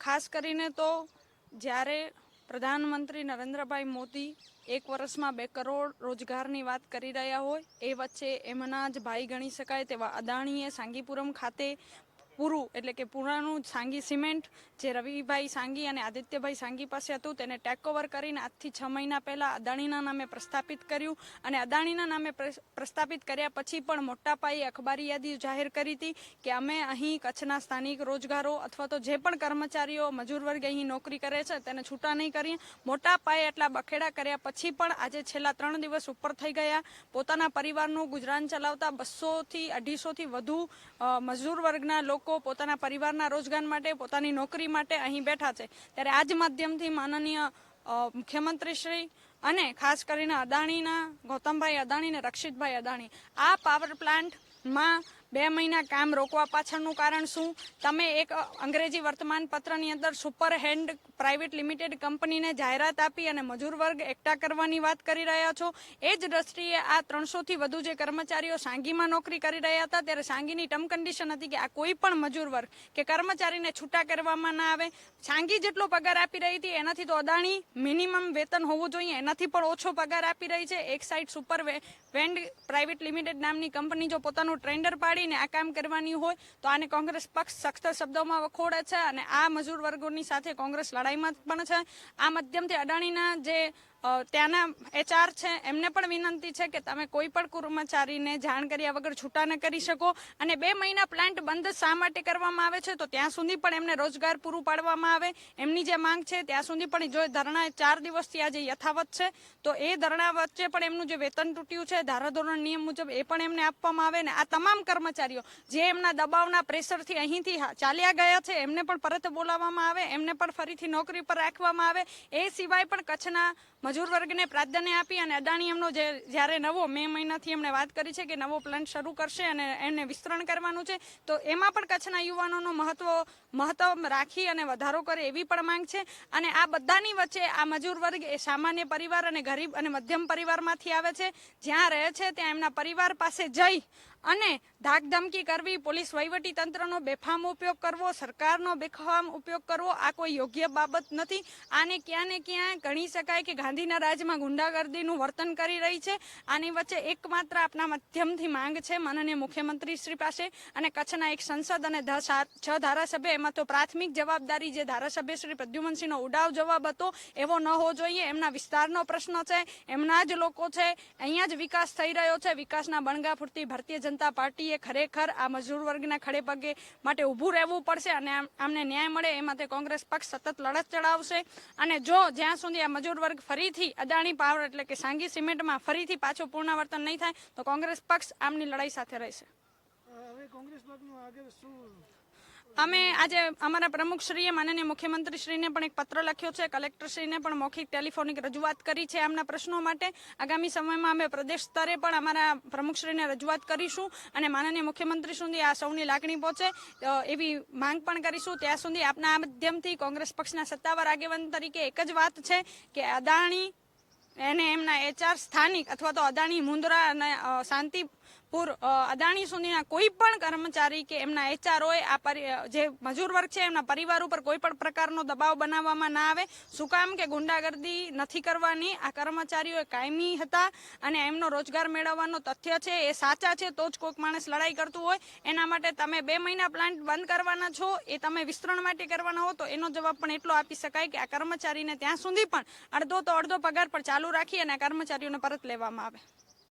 ખાસ કરીને તો જ્યારે પ્રધાનમંત્રી નરેન્દ્રભાઈ મોદી એક વર્ષમાં બે કરોડ રોજગારની વાત કરી રહ્યા હોય, એ વચ્ચે એમના જ ભાઈ ગણી શકાય તેવા અદાણીએ સાંગીપુરમ ખાતે પૂરું, એટલે કે પુરાનું સાંગી સિમેન્ટ, જે રવિભાઈ સાંગી અને આદિત્યભાઈ સાંગી પાસે હતું, તેને ટેક ઓવર કરીને આજથી છ મહિના પહેલાં અદાણીના નામે પ્રસ્થાપિત કર્યું અને અદાણીના નામે પ્ર- પ્રસ્થાપિત કર્યા પછી પણ મોટા પાયે અખબારી યાદી જાહેર કરી હતી કે અમે અહીં કચ્છના સ્થાનિક રોજગારો અથવા તો જે પણ કર્મચારીઓ મજૂર વર્ગ અહીં નોકરી કરે છે, તેને છૂટા નહીં કરી મોટા પાયે એટલા બખેડા કર્યા પછી પણ આજે છેલ્લા ત્રણ દિવસ ઉપર થઈ ગયા. પોતાના પરિવારનું ગુજરાન ચલાવતા બસોથી અઢીસોથી વધુ મજૂર વર્ગના લોકો પોતાના પરિવારના રોજગાર માટે, પોતાની નોકરી માટે અહીં બેઠા છે. ત્યારે આજ માધ્યમથી માનનીય મુખ્યમંત્રીશ્રી મુખ્યમંત્રી શ્રી અને ખાસ કરીને અદાણીના, ગૌતમભાઈ અદાણી અને રક્ષિતભાઈ અદાણી આ પાવર પ્લાન્ટમાં બે મહિના કામ રોકવા પાછળનું કારણ શું? તમે એક અંગ્રેજી વર્તમાનપત્રની અંદર સુપર હેન્ડ પ્રાઇવેટ લિમિટેડ કંપનીને જાહેરાત આપી અને મજૂર વર્ગ એકઠા કરવાની વાત કરી રહ્યા છો. એ જ દ્રષ્ટિએ આ ત્રણસોથી વધુ જે કર્મચારીઓ સાંગીમાં નોકરી કરી રહ્યા હતા, ત્યારે સાંગીની ટર્મ કન્ડિશન હતી કે આ કોઈ પણ મજૂર વર્ગ કે કર્મચારીને છૂટા કરવામાં ના આવે. સાંગી જેટલો પગાર આપી રહી હતી, એનાથી તો અદાણી મિનિમમ વેતન હોવું જોઈએ. એનાથી પણ ઓછો પગાર આપી રહી છે. એક side super vend private limited નામની કંપની જો પોતાનું ટ્રેન્ડર ટેન્ડર પાડીને આ કામ કરવાની હોય તો આને કોંગ્રેસ પક્ષ સખ્ત શબ્દોમાં વખોડે છે અને આ મજૂર વર્ગોની સાથે કોંગ્રેસ લડાઈમાં પણ છે. આ માધ્યમથી અદાણીના જે ત્યાંના એચઆર છે, એમને પણ વિનંતી છે કે તમે કોઈ પણ કર્મચારીને જાણ કર્યા વગર છૂટા ન કરી શકો અને બે મહિના પ્લાન્ટ બંધ શા માટે કરવામાં આવે છે, તો ત્યાં સુધી પણ એમને રોજગાર પૂરું પાડવામાં આવે. એમની જે માંગ છે, ત્યાં સુધી પણ જો ધરણા ચાર દિવસથી આજે યથાવત છે, તો એ ધરણા વચ્ચે પણ એમનું જે વેતન તૂટ્યું છે, ધારાધોરણ નિયમ મુજબ એ પણ એમને આપવામાં આવે ને આ તમામ કર્મચારીઓ જે એમના દબાવના પ્રેશરથી અહીંથી ચાલ્યા ગયા છે, એમને પણ પરત બોલાવવામાં આવે, એમને પણ ફરીથી નોકરી પર રાખવામાં આવે. એ સિવાય પણ કચ્છના મજૂર વર્ગને પ્રાધાન્ય આપી અને અદાણી એમનો જે જ્યારે નવો મે મહિનાથી એમણે વાત કરી છે કે નવો પ્લાન્ટ શરૂ કરશે અને એને વિસ્તરણ કરવાનું છે, તો એમાં પણ કચ્છના યુવાનોનો મહત્વ મહત્વ રાખી અને વધારો કરે એવી પણ માંગ છે. અને આ બધાની વચ્ચે આ મજૂર વર્ગ એ સામાન્ય પરિવાર અને ગરીબ અને મધ્યમ પરિવારમાંથી આવે છે. જ્યાં રહે છે ત્યાં એમના પરિવાર પાસે જઈ અને ધાકધમકી કરવી, પોલીસ વહીવટી તંત્રનો બેફામ ઉપયોગ કરવો, સરકારનો બેફામ ઉપયોગ કરવો, આ કોઈ યોગ્ય બાબત નથી. આને ક્યાં ને ક્યાં ગણી શકાય કે ગાંધીના રાજમાં ગુંડાગર્દીનું વર્તન કરી રહી છે. આની વચ્ચે એકમાત્ર આપના માધ્યમથી માંગ છે માનનીય મુખ્યમંત્રી શ્રી પાસે અને કચ્છના એક સંસદ અને છ ધારાસભ્ય. એમાં તો પ્રાથમિક જવાબદારી જે ધારાસભ્ય શ્રી પ્રદ્યુમનસિંહનો ઉડાવ જવાબ હતો, એવો ન હોવો જોઈએ. એમના વિસ્તારનો પ્રશ્ન છે. એમના જ લોકો છે. અહીંયા જ વિકાસ થઈ રહ્યો છે. વિકાસના બણગા ફૂટતી ભારતીય જનતા પાર્ટીએ ખરેખર આ મજૂર વર્ગના ખડે પગે માટે ઊભું રહેવું પડશે અને આમ- આમને ન્યાય મળે એ માટે કોંગ્રેસ પક્ષ સતત લડત ચડાવશે. અને જો જ્યાં સુધી આ મજૂર વર્ગ ફરીથી અદાણી પાવર એટલે કે સાંગી સિમેન્ટમાં ફરીથી પાછું પુનરાવર્તન નહીં થાય, તો કોંગ્રેસ પક્ષ આમની લડાઈ સાથે રહેશે. હવે કોંગ્રેસ પક્ષનું આગળ શું અમે આજે અમારા પ્રમુખશ્રીએ માનનીય મુખ્યમંત્રીશ્રીને પણ એક પત્ર લખ્યો છે. કલેક્ટરશ્રીને પણ મૌખિક ટેલિફોનિક રજૂઆત કરી છે આમના પ્રશ્નો માટે. આગામી સમયમાં અમે પ્રદેશ સ્તરે પણ અમારા પ્રમુખશ્રીને રજૂઆત કરીશું અને માનનીય મુખ્યમંત્રી સુધી આ સૌની લાગણી પહોંચે. એવી માંગ પણ કરીશું. ત્યાં સુધી આપના માધ્યમથી કોંગ્રેસ પક્ષના સત્તાવાર આગેવાન તરીકે એક જ વાત છે કે અદાણી એને એમના એચઆર સ્થાનિક અથવા તો અદાણી મુંદ્રા અને અ, અ, અદાણી સુધીના કોઈ પણ કર્મચારી કે એમના એચઆરઓએ આ જે મજૂર વર્ગ છે એમના પરિવાર ઉપર કોઈ પણ પ્રકારનો દબાવ બનાવવામાં ના આવે. શું કામ કે ગુંડાગર્દી નથી કરવાની. આ કર્મચારીઓ કાયમી હતા અને એમનો રોજગાર મેળવવાનો તથ્ય છે એ સાચા છે તો જ કોઈક માણસ લડાઈ કરતું હોય. એના માટે તમે બે મહિના પ્લાન્ટ બંધ કરવાના છો એ તમે વિસ્તરણ માટે કરવાના હો તો એનો જવાબ પણ એટલો આપી શકાય કે આ કર્મચારીને ત્યાં સુધી પણ અડધો તો અડધો પગાર પર ચાલુ રાખી અને આ કર્મચારીઓને પરત લેવામાં આવે.